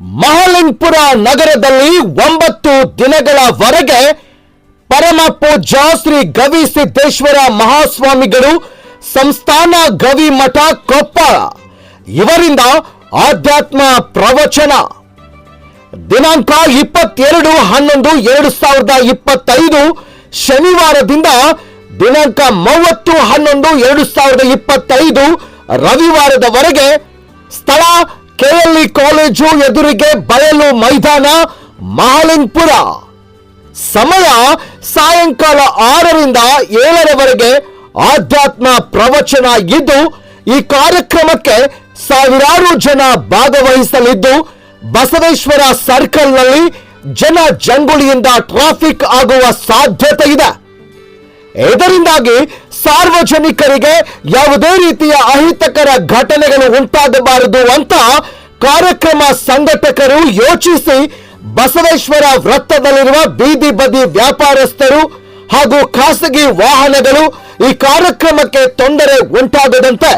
ಮಹಾಲಿಂಗ್ಪುರ ನಗರದಲ್ಲಿ ಒಂಬತ್ತು ದಿನಗಳವರೆಗೆ ಪರಮ ಪೂಜ್ಯ ಶ್ರೀ ಗವಿ ಸಿದ್ದೇಶ್ವರ ಮಹಾಸ್ವಾಮಿಗಳು ಸಂಸ್ಥಾನ ಗವಿ ಮಠ ಕೊಪ್ಪಳ ಇವರಿಂದ ಆಧ್ಯಾತ್ಮ ಪ್ರವಚನ. ದಿನಾಂಕ ಇಪ್ಪತ್ತೆರಡು ಹನ್ನೊಂದು ಎರಡು ಸಾವಿರದ ಇಪ್ಪತ್ತೈದು ಶನಿವಾರದಿಂದ ದಿನಾಂಕ ಮೂವತ್ತು ಹನ್ನೊಂದು ಎರಡು ಸಾವಿರದ ಇಪ್ಪತ್ತೈದು ರವಿವಾರದವರೆಗೆ ಸ್ಥಳ ಕೆಎಲ್ಇ ಕಾಲೇಜು ಎದುರಿಗೆ ಬಯಲು ಮೈದಾನ ಮಹಾಲಿಂಗ್ಪುರ ಸಮಯ ಸಾಯಂಕಾಲ ಆರರಿಂದ ಏಳರವರೆಗೆ ಆಧ್ಯಾತ್ಮ ಪ್ರವಚನ ಇದ್ದು, ಈ ಕಾರ್ಯಕ್ರಮಕ್ಕೆ ಸಾವಿರಾರು ಜನ ಭಾಗವಹಿಸಲಿದ್ದು, ಬಸವೇಶ್ವರ ಸರ್ಕಲ್ನಲ್ಲಿ ಜನ ಜಂಗುಳಿಯಿಂದ ಟ್ರಾಫಿಕ್ ಆಗುವ ಸಾಧ್ಯತೆ ಇದೆ. ಇದರಿಂದಾಗಿ ಸಾರ್ವಜನಿಕರಿಗೆ ಯಾವುದೇ ರೀತಿಯ ಅಹಿತಕರ ಘಟನೆಗಳು ಉಂಟಾಗಬಾರದು ಅಂತ ಕಾರ್ಯಕ್ರಮ ಸಂಘಟಕರು ಯೋಚಿಸಿ ಬಸವೇಶ್ವರ ವೃತ್ತದಲ್ಲಿರುವ ಬೀದಿ ಬದಿ ವ್ಯಾಪಾರಸ್ಥರು ಹಾಗೂ ಖಾಸಗಿ ವಾಹನಗಳು ಈ ಕಾರ್ಯಕ್ರಮಕ್ಕೆ ತೊಂದರೆ ಉಂಟಾಗದಂತೆ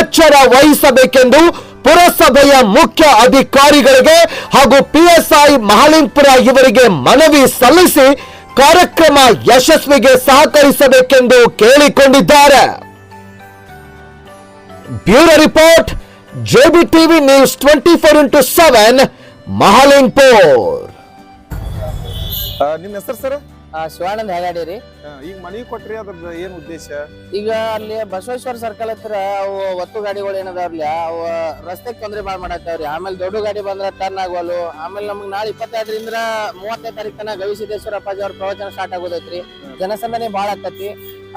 ಎಚ್ಚರ ವಹಿಸಬೇಕೆಂದು ಪುರಸಭೆಯ ಮುಖ್ಯ ಅಧಿಕಾರಿಗಳಿಗೆ ಹಾಗೂ ಪಿಎಸ್ಐ ಮಹಾಲಿಂಗ್ಪುರ ಇವರಿಗೆ ಮನವಿ ಸಲ್ಲಿಸಿ ಕಾರ್ಯಕ್ರಮ ಯಶಸ್ವಿಗೆ ಸಹಕರಿಸಬೇಕೆಂದು ಕೇಳಿಕೊಂಡಿದ್ದಾರೆ. Bureau report. JB TV news twenty four into seven Mahalingpur ನಿಮ್ಮ ಹೆಸರು ಸರ್? ಆ, ಶಿವಾನಂದ್ ಹೇಗಾಡಿ ರೀ. ಈಗ ಮನವಿ ಕೊಟ್ರಿ ಅದ್ರ ಏನ್ ಉದ್ದೇಶ? ಈಗ ಅಲ್ಲಿ ಬಸವೇಶ್ವರ ಸರ್ಕಲ್ ಹತ್ರ ಅವು ಒತ್ತು ಗಾಡಿಗಳು ಏನದಾವ್ರಲ್ಲ ಅವು ರಸ್ತೆಗೆ ತೊಂದರೆ ಬಾಳ್ ಮಾಡತ್ತಾವ್ರಿ ಆಮೇಲೆ ದೊಡ್ಡ ಗಾಡಿ ಬಂದ್ರೆ ಟರ್ನ್ ಆಗವಲ್ಲು ಆಮೇಲೆ ನಮ್ಗೆ ನಾಳೆ ಇಪ್ಪತ್ತೈದರಿಂದ ಮೂವತ್ತನೇ ತಾರೀಕು ತನಕ ಗವಿಸಿದ್ದೇಶ್ವರ ಅಪ್ಪಾಜಿ ಅವ್ರ ಪ್ರವಚನ ಸ್ಟಾರ್ಟ್ ಆಗೋದೈತ್ರಿ. ಜನಸಂದಣಿ ಭಾಳ ಆಕತಿ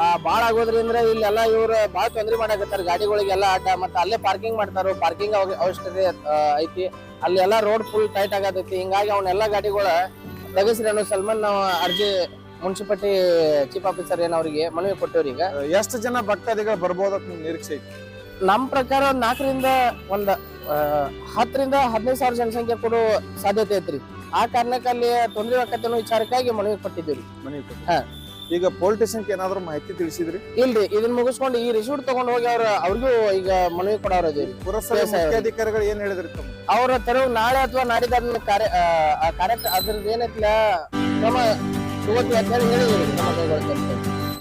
ಆ ಬಾಳ ಆಗೋದ್ರಿಂದ ಇಲ್ಲೆಲ್ಲ ಇವ್ರು ಬಾಳ ತೊಂದ್ರೆ ಮಾಡಕತ್ತಾರ ಗಾಡಿಗಳಿಗೆಲ್ಲ. ಆಟ ಮತ್ತೆ ಅಲ್ಲೇ ಪಾರ್ಕಿಂಗ್ ಮಾಡ್ತಾರ. ಪಾರ್ಕಿಂಗ್ ಅವಶ್ಯಕತೆ ಐತಿ. ಅಲ್ಲಿ ಎಲ್ಲ ರೋಡ್ ಫುಲ್ ಟೈಟ್ ಆಗತೈತಿ. ಹಿಂಗಾಗಿ ಅವನ್ನೆಲ್ಲ ಗಾಡಿಗಳ ತೆಗಸ್ರಿ ಅನ್ನೋ ಸಲ್ಮಾನ್ ನಾವು ಅರ್ಜಿ ಮುನ್ಸಿಪಾಲ್ಟಿ ಚೀಫ್ ಆಫೀಸರ್ ಏನ್ ಅವ್ರಿಗೆ ಮನವಿ ಕೊಟ್ಟವ್ರಿ ಈಗ. ಎಷ್ಟು ಜನ ಭಕ್ತಾದಿಗಳು ಬರ್ಬೋದತ್ ನಿಮ್ ನಿರೀಕ್ಷೆ ಐತಿ ನಮ್ಮ ಪ್ರಕಾರ ಒಂದ್ ನಾಲ್ಕರಿಂದ ಒಂದ್ ಹತ್ತರಿಂದ ಹದಿನೈದು ಸಾವಿರ ಜನಸಂಖ್ಯೆ ಕೊಡೋ ಸಾಧ್ಯತೆ ಐತ್ರಿ. ಆ ಕಾರಣಕ್ಕೆ ಅಲ್ಲಿ ತೊಂದರೆ ಆಕತ್ತೆ ವಿಚಾರಕ್ಕಾಗಿ ಮನವಿ ಕೊಟ್ಟಿದ್ದೀವಿ ಮನವಿ. ಹಾ. ಈಗ ಪೊಲೀಸ್ ಸ್ಟೇಷನ್ಗೆ ಏನಾದ್ರು ಮಾಹಿತಿ ತಿಳಿಸಿದ್ರಿ? ಇಲ್ರಿ ಇದನ್ನ ಮುಗಿಸ್ಕೊಂಡು ಈ ರಿಸೀಟ್ ತಗೊಂಡು ಹೋಗಿ ಅವ್ರ ಅವ್ರಿಗೂ ಈಗ ಮನವಿ ಕೊಡೋರ ಪುರಸಭೆ. ಮುಖ್ಯಾಧಿಕಾರಿಗಳು ಏನ್ ಹೇಳಿದ್ರಿ ಅವರ ತೆರವು ನಾಳೆ ಅಥವಾ ನಾಡಿದ ಅದನ್ನ ಕಾರ್ಯ ಕಾರ್ಯಕ್ರಮ ಅದ್ರದ್ದು ಏನೈತಿಲ್ಲ ಕ್ರಮ ತಗೋತೀವಿ ಅಂತ ಹೇಳಿ ಹೇಳಿದ್ರು? ಕ್ರಮ ಕೈಗೊಳ್ತೀವಿ ಅಂತ.